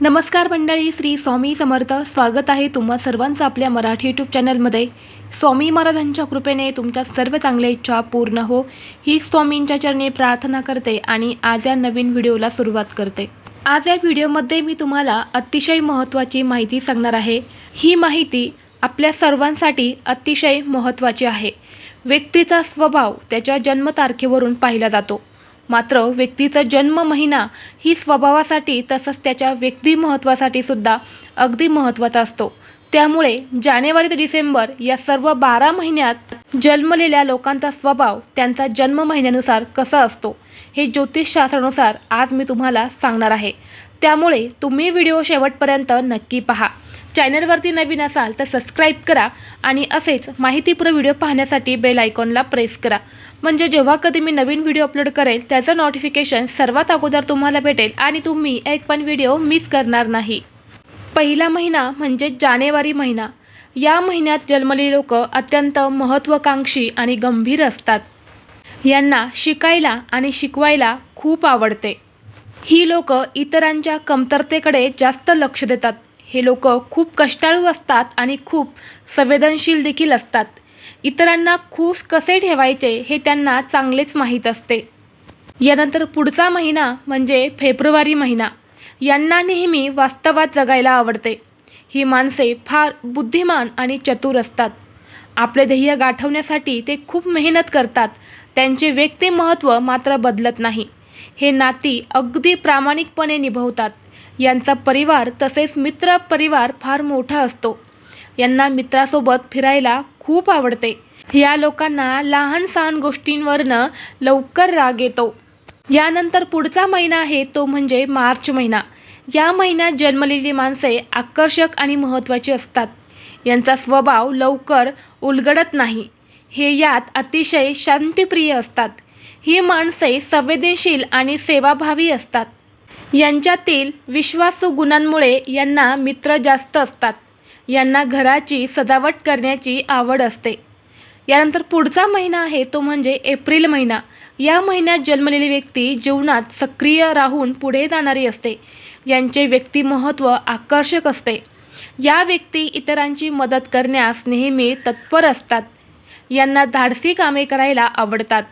नमस्कार मंडळी श्री स्वामी समर्थ. स्वागत आहे तुम्हा सर्वांचं आपल्या मराठी यूट्यूब चॅनलमध्ये स्वामी महाराजांच्या कृपेने तुमच्या सर्व चांगल्या इच्छा पूर्ण हो. ही स्वामींच्या चरणी प्रार्थना करते आणि आज या नवीन व्हिडिओला सुरुवात करते. आज या व्हिडिओमध्ये मी तुम्हाला अतिशय महत्त्वाची माहिती सांगणार आहे. ही माहिती आपल्या सर्वांसाठी अतिशय महत्त्वाची आहे. व्यक्तीचा स्वभाव त्याच्या जन्मतारखेवरून पाहिला जातो. मात्र व्यक्तीचा जन्म महिना ही स्वभावासाठी तसंच त्याच्या व्यक्तिमहत्त्वासाठी सुद्धा अगदी महत्त्वाचा असतो. त्यामुळे जानेवारी ते डिसेंबर या सर्व बारा महिन्यात जन्मलेल्या लोकांचा स्वभाव त्यांचा जन्म महिन्यानुसार कसा असतो हे ज्योतिषशास्त्रानुसार आज मी तुम्हाला सांगणार आहे. त्यामुळे तुम्ही व्हिडिओ शेवटपर्यंत नक्की पहा. चॅनलवरती नवीन असाल तर सबस्क्राईब करा आणि असेच माहितीपूर्ण व्हिडिओ पाहण्यासाठी बेल आयकॉनला प्रेस करा. म्हणजे जेव्हा कधी मी नवीन व्हिडिओ अपलोड करेल त्याचं नोटिफिकेशन सर्वात अगोदर तुम्हाला भेटेल आणि तुम्ही एक पण व्हिडिओ मिस करणार नाही. पहिला महिना म्हणजे जानेवारी महिना. या महिन्यात जन्मलेली लोक अत्यंत महत्त्वाकांक्षी आणि गंभीर असतात. यांना शिकायला आणि शिकवायला खूप आवडते. ही लोक इतरांच्या कमतरतेकडे जास्त लक्ष देतात. हे लोक खूप कष्टाळू असतात आणि खूप संवेदनशील देखील असतात. इतरांना खुश कसे ठेवायचे हे त्यांना चांगलेच माहीत असते. यानंतर पुढचा महिना म्हणजे फेब्रुवारी महिना. यांना नेहमी वास्तवात जगायला आवडते. ही माणसे फार बुद्धिमान आणि चतुर असतात. आपले ध्येय गाठवण्यासाठी ते खूप मेहनत करतात. त्यांचे व्यक्तिमहत्त्व मात्र बदलत नाही. हे नाती अगदी प्रामाणिकपणे निभवतात. यांचा परिवार तसेच मित्र परिवार फार मोठा असतो. यांना मित्रासोबत फिरायला खूप आवडते. या लोकांना लहान सहान गोष्टींवरनं लवकर राग येतो. यानंतर पुढचा महिना आहे तो म्हणजे मार्च महिना. या महिन्यात जन्मलेली माणसे आकर्षक आणि महत्त्वाची असतात. यांचा स्वभाव लवकर उलगडत नाही. हे यात अतिशय शांतिप्रिय असतात. ही माणसे संवेदनशील आणि सेवाभावी असतात. यांच्यातील विश्वासू गुणांमुळे यांना मित्र जास्त असतात. यांना घराची सजावट करण्याची आवड असते. यानंतर पुढचा महिना आहे तो म्हणजे एप्रिल महिना. या महिन्यात जन्मलेली व्यक्ती जीवनात सक्रिय राहून पुढे जाणारी असते. यांचे व्यक्तिमहत्त्व आकर्षक असते. या व्यक्ती इतरांची मदत करण्यास नेहमी तत्पर असतात. यांना धाडसी कामे करायला आवडतात.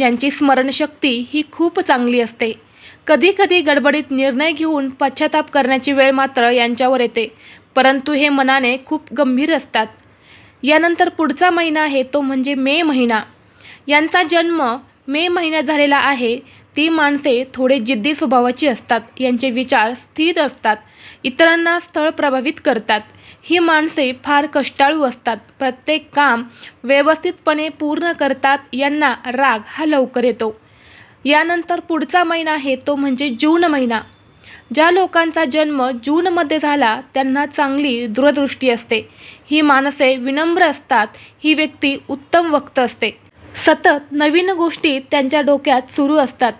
यांची स्मरणशक्ती ही खूप चांगली असते. कधीकधी गडबडीत निर्णय घेऊन पश्चाताप करण्याची वेळ मात्र यांच्यावर येते. परंतु हे मनाने खूप गंभीर असतात. यानंतर पुढचा महिना आहे तो म्हणजे मे महिना. यांचा जन्म मे महिन्यात झालेला आहे. ती माणसे थोडे जिद्दी स्वभावाची असतात. यांचे विचार स्थिर असतात. इतरांना स्थळ प्रभावित करतात. ही माणसे फार कष्टाळू असतात. प्रत्येक काम व्यवस्थितपणे पूर्ण करतात यांना राग हा लवकर येतो. यानंतर पुढचा महिना आहे तो म्हणजे जून महिना. ज्या लोकांचा जन्म जूनमध्ये झाला त्यांना चांगली दूरदृष्टी असते. ही माणसे विनम्र असतात ही व्यक्ती उत्तम वक्त असते. सतत नवीन गोष्टी त्यांच्या डोक्यात सुरू असतात.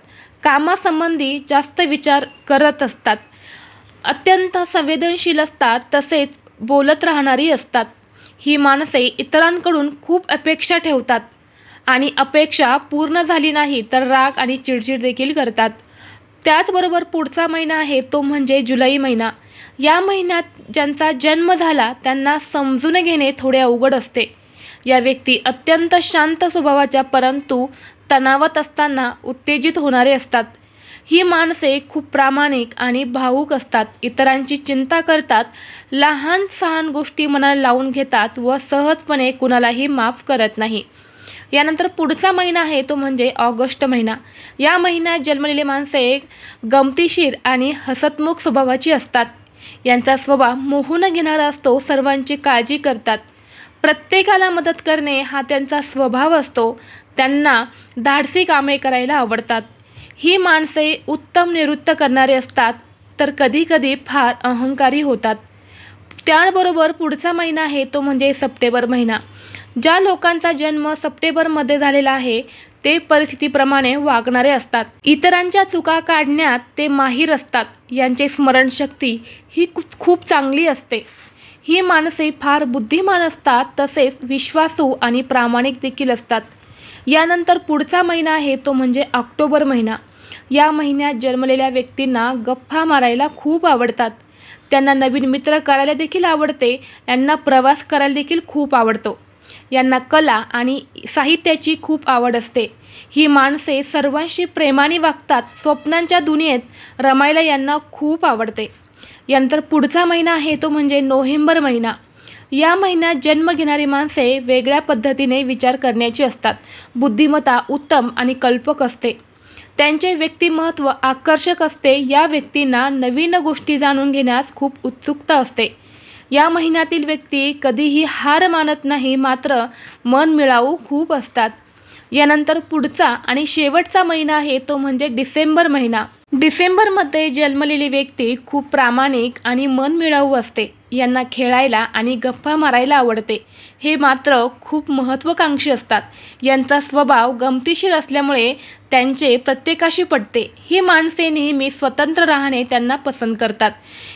कामासंबंधी जास्त विचार करत असतात. अत्यंत संवेदनशील असतात तसेच बोलत राहणारी असतात. ही माणसे इतरांकडून खूप अपेक्षा ठेवतात. आणि अपेक्षा पूर्ण झाली नाही तर राग आणि चिडचिड देखील करतात. त्याचबरोबर पुढचा महिना आहे तो म्हणजे जुलै महिना. या महिन्यात ज्यांचा जन्म झाला त्यांना समजून घेणे थोडे अवघड असते. या व्यक्ती अत्यंत शांत स्वभावाच्या परंतु तणावात असताना उत्तेजित होणारे असतात. ही माणसे खूप प्रामाणिक आणि भावूक असतात. इतरांची चिंता करतात लहान सहान गोष्टी मनाला लावून घेतात व सहजपणे कुणालाही माफ करत नाही. यानंतर पुढचा महिना आहे तो म्हणजे ऑगस्ट महिना. या महिन्यात जन्मलेली माणसे एक गमतीशीर आणि हसतमुख स्वभावाची असतात. यांचा स्वभाव मोहून घेणारा असतो सर्वांची काळजी करतात. प्रत्येकाला मदत करणे हा त्यांचा स्वभाव असतो. त्यांना धाडसी कामे करायला आवडतात. ही माणसे उत्तम निवृत्त करणारे असतात तर कधीकधी फार अहंकारी होतात. त्याबरोबर पुढचा महिना आहे तो म्हणजे सप्टेंबर महिना. ज्या लोकांचा जन्म सप्टेंबरमध्ये झालेला आहे ते परिस्थितीप्रमाणे वागणारे असतात. इतरांच्या चुका काढण्यात ते माहीर असतात. यांचे स्मरणशक्ती ही खूप चांगली असते. ही माणसे फार बुद्धिमान असतात तसेच विश्वासू आणि प्रामाणिक देखील असतात. यानंतर पुढचा महिना आहे तो म्हणजे ऑक्टोबर महिना. या महिन्यात जन्मलेल्या व्यक्तींना गप्पा मारायला खूप आवडतात. त्यांना नवीन मित्र करायला देखील आवडते. यांना प्रवास करायला देखील खूप आवडतो. यांना कला आणि साहित्याची खूप आवड असते. ही माणसे सर्वांशी प्रेमाने वागतात स्वप्नांच्या दुनियेत रमायला यांना खूप आवडते. यानंतर पुढचा महिना आहे तो म्हणजे नोव्हेंबर महिना. या महिन्यात जन्म घेणारी माणसे वेगळ्या पद्धतीने विचार करण्याची असतात. बुद्धिमत्ता उत्तम आणि कल्पक असते. त्यांचे व्यक्तिमत्व आकर्षक असते. या व्यक्तींना नवीन गोष्टी जाणून घेण्यास खूप उत्सुकता असते. या महिन्यातील व्यक्ती कधीही हार मानत नाही मात्र मन मिळावू खूप असतात. यानंतर पुढचा आणि शेवटचा महिना आहे तो म्हणजे डिसेंबर महिना. डिसेंबरमध्ये जन्मलेली व्यक्ती खूप प्रामाणिक आणि मन मिळावू असते. यांना खेळायला आणि गप्पा मारायला आवडते. हे मात्र खूप महत्त्वाकांक्षी असतात. यांचा स्वभाव गमतीशीर असल्यामुळे त्यांचे प्रत्येकाशी पटते. ही माणसे नेहमी स्वतंत्र राहणे त्यांना पसंत करतात.